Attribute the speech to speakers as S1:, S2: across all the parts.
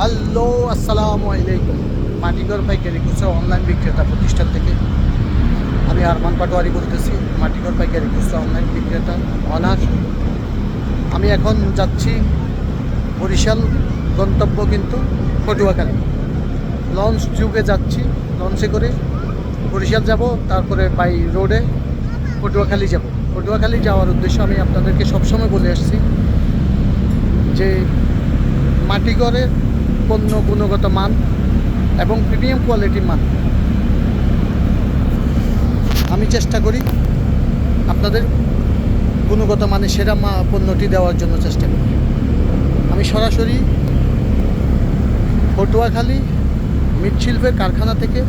S1: Hello, আসসালামু আলাইকুম। মাটিগড় পাইকারি খুচরা অনলাইন বিক্রেতা প্রতিষ্ঠান থেকে। আমি আরমান পাটোয়ারি বলতেছি, মাটিগড় পাইকারি খুচরা অনলাইন বিক্রেতা, অনার। আমি এখন যাচ্ছি বরিশাল, গন্তব্য কিন্তু পটুয়াখালী। লঞ্চ যুগে যাচ্ছি, লঞ্চে করে বরিশাল যাব, তারপরে বাই রোডে পটুয়াখালী যাব। পটুয়াখালী যাওয়ার উদ্দেশ্য আমি আপনাদেরকে সবসময় বলে আসছি যে মাটিঘরের পণ্য গুণগত মান এবং প্রিমিয়াম কোয়ালিটির মান। আমি চেষ্টা করি আপনাদের গুণগত মানে সেরা পণ্যটি দেওয়ার জন্য চেষ্টা করি। আমি সরাসরি পটুয়াখালী মৃৎশিল্পের কারখানা থেকে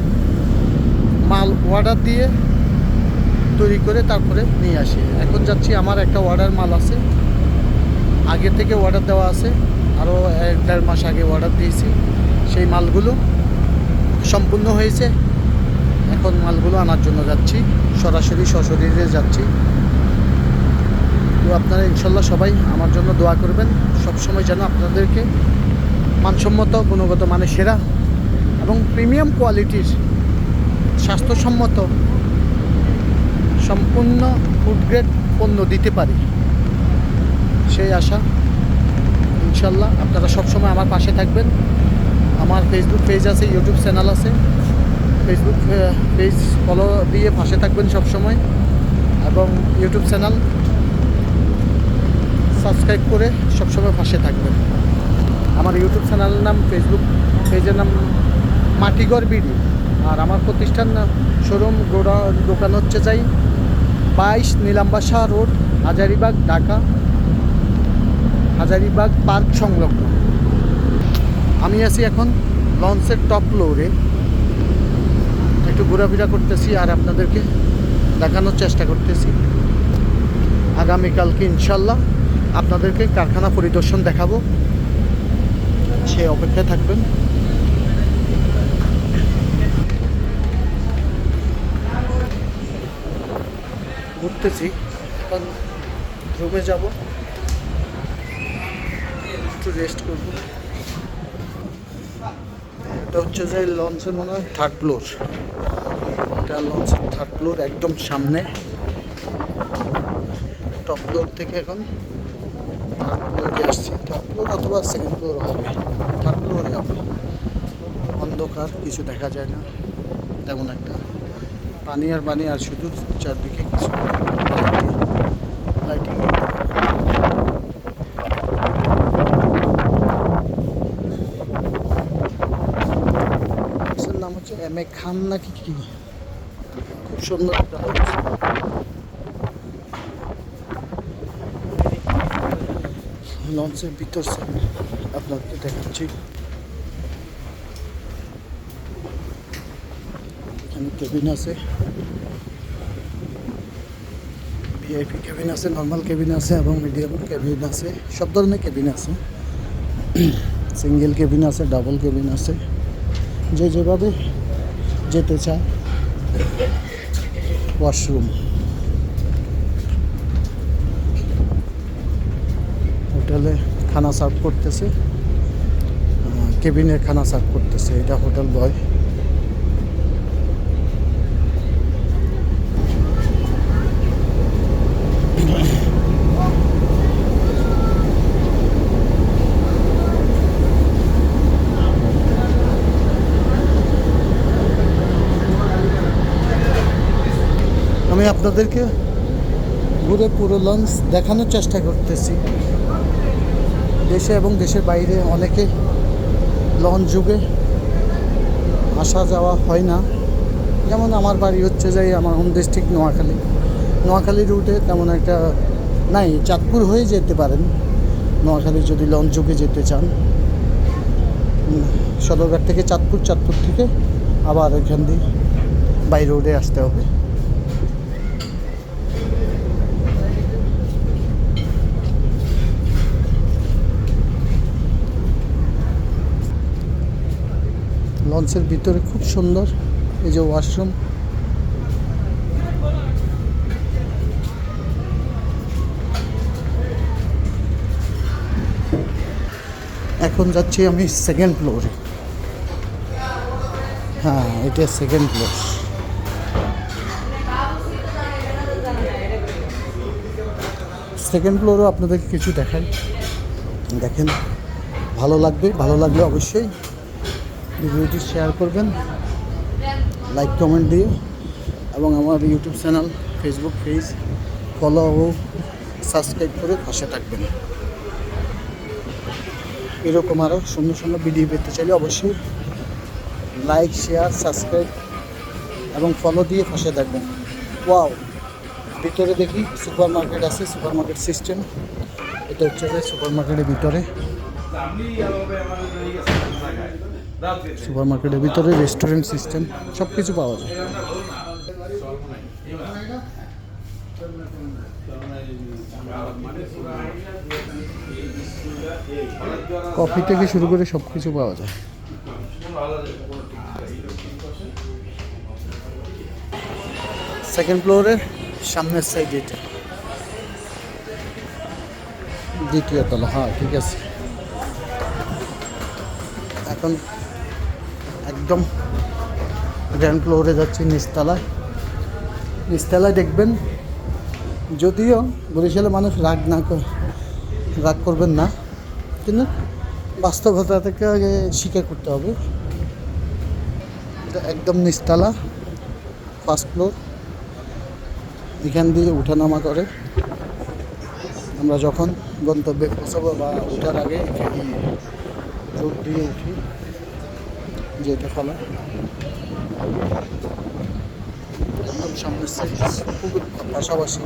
S1: মাল অর্ডার দিয়ে তৈরি করে তারপরে নিয়ে আসি। এখন যাচ্ছি, আমার একটা অর্ডার মাল আছে। আগে থেকে অর্ডার দেওয়া আছে। আরও এক দেড় মাস আগে অর্ডার দিয়েছি। সেই মালগুলো সম্পূর্ণ হয়েছে। এখন মালগুলো আনার জন্য যাচ্ছি। সরাসরি সশরীরে যাচ্ছি। তো আপনারা ইনশাল্লাহ সবাই আমার জন্য দোয়া করবেন। সবসময় যেন আপনাদেরকে মানসম্মত, গুণগত মানে সেরা এবং প্রিমিয়াম কোয়ালিটির স্বাস্থ্যসম্মত, সম্পূর্ণ ফুড গ্রেড পণ্য দিতে পারি। সেই আশা ইনশাল্লাহ। আপনারা সবসময় আমার পাশে থাকবেন। আমার ফেসবুক পেজ আছে ইউটিউব চ্যানেল আছে। ফেসবুক পেজ ফলো দিয়ে পাশে থাকবেন সবসময়। এবং ইউটিউব চ্যানেল সাবস্ক্রাইব করে সবসময় পাশে থাকবেন। আমার ইউটিউব চ্যানেলের নাম ফেসবুক পেজের নাম মাটিগড় বিডি। আর আমার প্রতিষ্ঠান শোরুম গোডা দোকান হচ্ছে যাই বাইশ নীলাম্বাসা রোড, হাজারিবাগ, ঢাকা। হাজারিবাগ পার্ক সংলগ্ন। আমি আছি এখন লঞ্চের টপ ফ্লোরে। একটু ঘোরাফেরা করতেছি আর আপনাদেরকে দেখানোর চেষ্টা করতেছি। আগামীকালকে ইনশাল্লাহ আপনাদেরকে কারখানা পরিদর্শন দেখাবো। সে অপেক্ষায় থাকবেন। ঘুরতেছি। এখন রুমে যাব। একটু রেস্ট করব। এটা হচ্ছে যে লঞ্চের মনে হয় থার্ড ফ্লোর এটা লঞ্চের থার্ড ফ্লোর একদম সামনে। টপ ফ্লোর থেকে এখন থার্ড ফ্লোরে আসছি। টপ ফ্লোর অথবা সেকেন্ড ফ্লোর হবে। থার্ড ফ্লোরে হবে। অন্ধকার, কিছু দেখা যায় না। তেমন একটা। পানি আর পানি আর শুধু চারদিকে কিছু। লাইটিং নাম হচ্ছে এম এ খান নাকি কি? খুব সুন্দর একটা house। লঞ্চের ভিতর আপনাকে দেখাচ্ছি। এখানে কেবিন আছে। ভিআইপি কেবিন আছে নর্মাল কেবিন আছে এবং মিডিয়াম কেবিন আছে। সব ধরনের কেবিন আছে। সিঙ্গেল কেবিন আছে ডাবল কেবিন আছে। যে যেভাবে যেতে চায়। ওয়াশরুম হোটেলে খানা সার্ভ করতেছে। কেবিনে খানা সার্ভ করতেছে। এটা হোটেল বয় আমি আপনাদেরকে ঘুরে পুরো লঞ্চ দেখানোর চেষ্টা করতেছি। দেশে এবং দেশের বাইরে অনেকে লঞ্চ যুগে আসা যাওয়া হয় না। যেমন আমার বাড়ি হচ্ছে যাই আমার হোম ডিস্ট্রিক্ট নোয়াখালী। নোয়াখালী রুটে তেমন একটা নাই, চাঁদপুর হয়ে যেতে পারেন। নোয়াখালী যদি লঞ্চ যুগে যেতে চান। সদরঘাট থেকে চাঁদপুর চাঁদপুর থেকে আবার ওইখান দিয়ে বাই রোডে আসতে হবে। লঞ্চের ভিতরে খুব সুন্দর। এই যে ওয়াশরুম। এখন এখন যাচ্ছি আমি সেকেন্ড ফ্লোরে হ্যাঁ এটা সেকেন্ড ফ্লোর সেকেন্ড ফ্লোরও আপনাদেরকে কিছু দেখাই। দেখেন, ভালো লাগবে, ভালো লাগলে অবশ্যই ভিডিওটি শেয়ার করবেন লাইক কমেন্ট দিয়ে, এবং আমার YouTube channel Facebook page follow ও সাবস্ক্রাইব করে পাশে থাকবেন। এরকম আরও সুন্দর সুন্দর ভিডিও পেতে চাইলে অবশ্যই লাইক শেয়ার সাবস্ক্রাইব এবং ফলো দিয়ে পাশে থাকবেন। ওয়াও ভিতরে দেখি সুপার মার্কেট আছে সুপার মার্কেট সিস্টেম এটা হচ্ছে সুপার মার্কেটের ভিতরে। সুপার মার্কেটের ভিতরে রেস্টুরেন্ট সিস্টেম, সব কিছু পাওয়া যায়। কফি থেকে শুরু করে সব কিছু পাওয়া যায়। সেকেন্ড ফ্লোরের সামনের সাইড এটা। দ্বিতীয় তলা হ্যাঁ ঠিক আছে। এখন একদম গ্র্যান্ড ফ্লোরে যাচ্ছি, নিচতলায়। নিচতলায় দেখবেন, যদিও বরিশালে মানুষ রাগ না রাগ করবেন না, কিন্তু বাস্তবতা থেকে আগে স্বীকার করতে হবে। একদম নিচতলা ফার্স্ট ফ্লোর এখান দিয়ে উঠানামা করে। আমরা যখন গন্তব্যে পৌঁছাবো বা ওঠার আগে এখানে দিয়ে উঠি। যে এটা ফলা একদম সামনের সাইড খুব পাশাপাশি